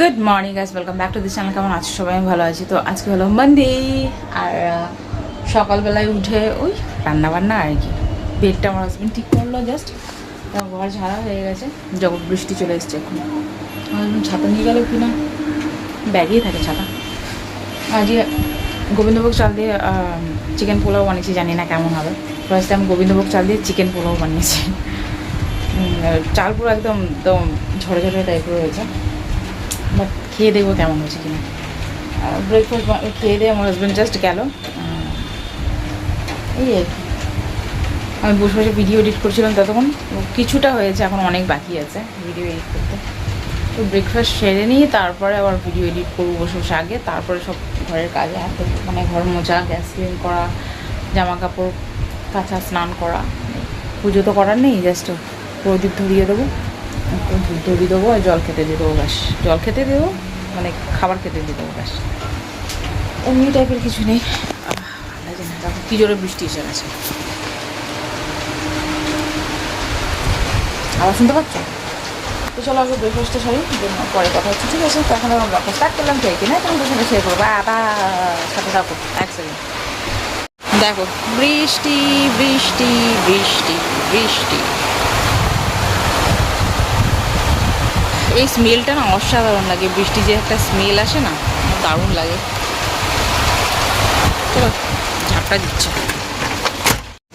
Good morning guys welcome back to this channel কেমন আছো সবাই? আমি ভালো আছি। তো আজকে হলো মানডে আর সকালবেলায় উঠে ওই রান্না বান্না আর কি। বেডটা আমার হাজবেন্ড ঠিক করল জাস্ট ঘর ঝাড়া হয়ে গেছে। যখন বৃষ্টি চলে এসছে এখন। husband ছাতা নিয়ে গেল কিনা? ব্যাগেই থাকে ছাতা। আজকে গোবিন্দভোগ চাল দিয়ে চিকেন পোলাও বানিয়েছি, জানি না কেমন হবে। ফার্স্ট টাইম গোবিন্দভোগ চাল দিয়ে চিকেন পোলাও বানিয়েছি। চাল পুরো একদম একদম ঝরে ঝরে টাইপের হয়েছে। বাট খেয়ে দেখব কেমন হয়েছে কিনা। ব্রেকফাস্ট খেয়ে দিয়ে আমার হাজব্যান্ড জাস্ট গেল। এই আর কি। আমি বসে বসে ভিডিও এডিট করছিলাম ততক্ষণ। কিছুটা হয়েছে, এখন অনেক বাকি আছে ভিডিও এডিট করতে। তো ব্রেকফাস্ট সেরে নিয়ে তারপরে আবার ভিডিও এডিট করব বসে বসে আগে। তারপরে সব ঘরের কাজে হাতে মানে ঘর মোছা, গ্যাস ক্লিন করা জামা কাপড় কাঁচা স্নান করা। পুজো তো করার নেই জাস্ট প্রদীপ ধরিয়ে দেবো। ধরিয়ে দেবো আর জল খেতে দিয়ে দেবো ব্যাস জল খেতে দেবো মানে খাবার খেতে দিয়ে দেবো ব্যাস এমনি টাইপের কিছু নেই। কী জোরে বৃষ্টি এসে গেছে। আবার শুনতে পাচ্ছ? তো চলো আগে ব্রেকফাস্টটা সারি পরে কথা হচ্ছে ঠিক আছে? তো এখন আমরা ব্রেকফাস্ট স্টার্ট করলাম খেয়ে কিনা তো সাথে শেয়ার করব। আবার সাথে থাকো এক সেকেন্ড দেখো বৃষ্টি বৃষ্টি বৃষ্টি বৃষ্টি। এই স্মেলটা না অসাধারণ লাগে। বৃষ্টি যে একটা স্মেল আসে না, দারুণ লাগে। ঝাপটা দিচ্ছে।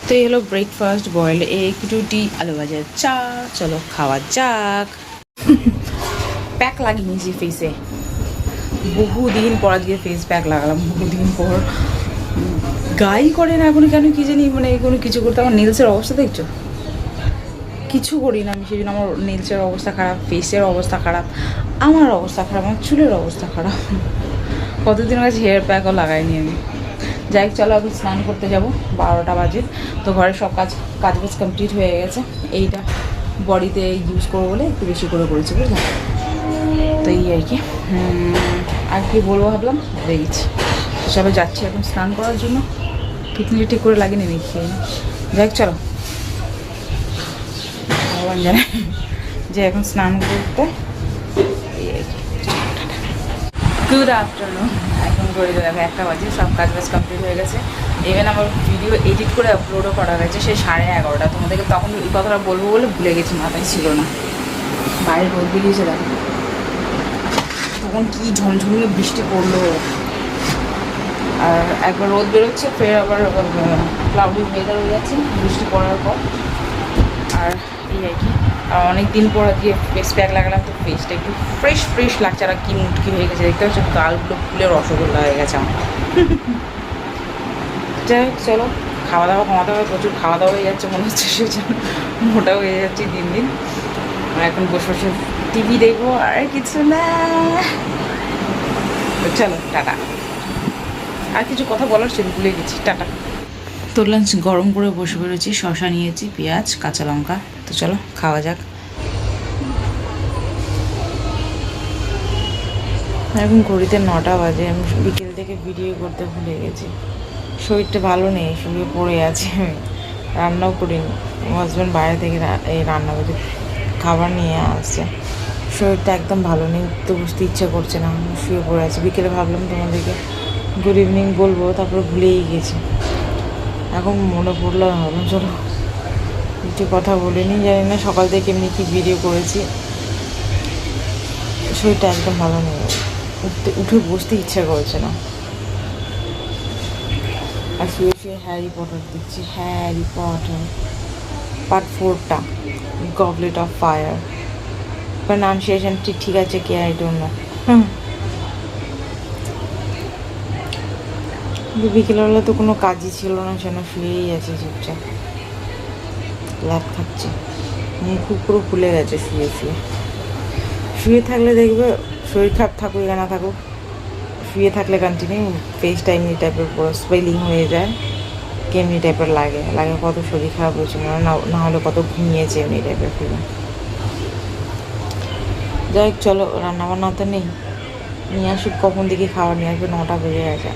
তো এই হলো ব্রেকফাস্ট বয়েল এগ রুটি, আলু ভাজা চা। চলো, খাওয়া যাক। প্যাক লাগিয়ে নিয়েছি ফেসে বহুদিন পর আজকে ফেস প্যাক লাগালাম, বহুদিন পর। গাই করে না এখন কেন কি জানি মানে কোনো কিছু করতে, আমার নেলসের অবস্থা দেখছ? কিছু করি না, আমি সেই জন্য আমার নেলসের অবস্থা খারাপ ফেসের অবস্থা খারাপ, আমার অবস্থা খারাপ, আমার চুলের অবস্থা খারাপ। কতদিন কাছে হেয়ার প্যাকও লাগাইনি আমি। যাই চলো আমি স্নান করতে যাব, বারোটা বাজে। তো ঘরের সব কাজ কাজ বাজ কমপ্লিট হয়ে গেছে। এইটা বডিতে ইউজ করব বলে একটু বেশি করে করেছি বুঝলাম তো এই আর কি। আর কি বলব ভাবলাম? তো চলো যাচ্ছি এখন স্নান করার জন্য। পিকনিক ঠিক করে লাগেনি নাকি খেয়ে। যাই চলো। ভগবান জানে। যে এখন স্নান করতে গুড আফটারনুন এখন করে দেখো একটা বাজে সব কাজ বাজ কমপ্লিট হয়ে গেছে। ইভেন আমার ভিডিও এডিট করে আপলোডও করা হয়েছে সে সাড়ে এগারোটা। তোমাদেরকে তখন এই কথাটা বলব বলে ভুলে গেছি মাথায় ছিল না। বাইরে রোদ বেরিয়েছে দেখো। তখন কী ঝমঝমিয়ে বৃষ্টি পড়ল। আর একবার রোদ বেরোচ্ছে ফের আবার ক্লাউডি ওয়েদার হয়ে যাচ্ছে বৃষ্টি পড়ার পর। আর এই আর কি। আর অনেক দিন পর আজকে ফেস প্যাক লাগালাম, তো ফেসটা একটু ফ্রেশ ফ্রেশ লাগছে। আর কি মুটকি হয়ে গেছে দেখতে পাচ্ছ? গালগুলো ফুলে রসগোল্লা হয়ে গেছে আমার। যাই হোক, চলো খাওয়া দাওয়া কমাতে হবে, প্রচুর খাওয়া দাওয়া হয়ে যাচ্ছে মনে হচ্ছে, সেই জন্য মোটা হয়ে যাচ্ছে দিন দিন। এখন বসে বসে টিভি দেখব, আর কিছু না। চলো, টাটা। আর কিছু কথা বলার ছিল, ভুলে গেছি, টাটা। তো লাঞ্চ গরম করে বসে পড়েছি শশা নিয়েছি, পেঁয়াজ, কাঁচা লঙ্কা। তো চলো, খাওয়া যাক। এখন ঘড়িতে নটা বাজে, আমি বিকেল থেকে ভিডিও করতে ভুলে গেছি। শরীরটা ভালো নেই, শুয়ে পড়ে আছে রান্নাও করিনি। হাজব্যান্ড বাইরে থেকে এই রান্না করে খাবার নিয়ে আসছে। শরীরটা একদম ভালো নেই তো বুঝতে ইচ্ছে করছে না শুয়ে পড়ে আছি। বিকেলে ভাবলাম তোমাদেরকে গুড ইভিনিং বলব, তারপরে ভুলেই গেছি। এখন মনে পড়ল ভাবলাম চলো একটু কথা বলিনি, জানি না সকাল থেকে এমনি কি ভিডিও করেছি। শরীরটা একদম ভালো নেই। উঠতে, উঠে বসতে ইচ্ছা করছে না। আর শুয়ে শুয়ে হ্যারি পটার দেখছি হ্যারি পটার পার্ট ফোরটা গবলেট অফ ফায়ার প্রনাউন্সিয়েশন ঠিক ঠিক আছে কে আই ডোন্ট নো বিকেলবেলা তো কোনো কাজই ছিল না সেন শুয়েই আছে চুপচাপ। ল্যাপ খাচ্ছে মুখ পুরো ফুলে গেছে, শুয়ে শুয়ে। শুয়ে থাকলে দেখবে শরীর খারাপ থাকুক বা না থাকুক। শুয়ে থাকলে কন্টিনিউ ফেসটা এমনি টাইপের পুরো স্পেলিং হয়ে যায়। কেমনি টাইপের লাগে। লাগে কত শরীর খারাপ হয়েছে, মনে না না হলে কত ঘুমিয়েছে এমনি টাইপের ফিলিং যাই হোক, চলো রান্না বান্না তো নেই। নিয়ে আসুক কখন দিকে খাওয়া নিয়ে আসবে, নটা বেজে গেছে।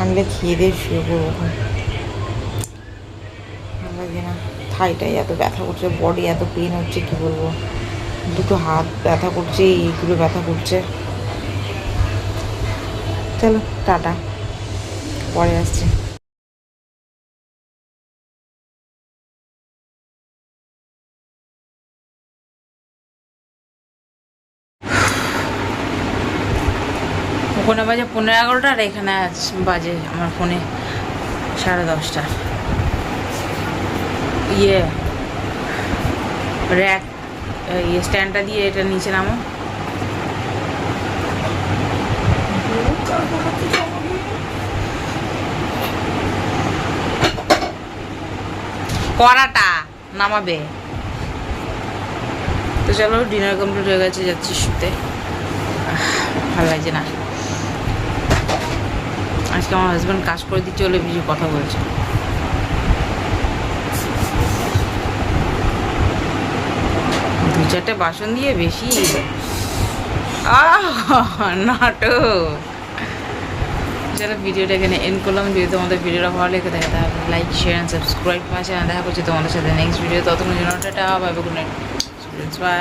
আনলে খেয়ে দিয়ে শুয়ে পড়ব থাইটাই এত ব্যথা করছে বডি এত পেন হচ্ছে, কি বলব? দুটো হাত ব্যথা করছে, এইগুলো ব্যথা করছে। চলো, টাটা। পরে আসছে। ওখানে বাজে পনেরো এগারোটা আর এখানে আজ- বাজে আমার ফোনে সাড়ে দশটা। ইয়ে র্যাক ইয়ে স্ট্যান্ডটা দিয়ে এটা নিচে নামো। কড়াটা নামাবে। তো চলো ডিনার কমপ্লিট হয়ে গেছে, যাচ্ছি শুতে। ভালো লাগছে না। আজকে আমার হাজব্যান্ড কাজ করে দিচ্ছে বলে কিছু কথা বলছে। চারটে বাসন দিয়ে বেশি। নাটক। যারা ভিডিওটা এখানে এন্ড করলাম, যদি তোমাদের ভিডিওটা ভালো লেগে থাকে, তাহলে লাইক শেয়ার অ্যান্ড সাবস্ক্রাইব মাসে দেখা করছি তোমাদের সাথে নেক্সট ভিডিও ততক্ষণ জন্য বাই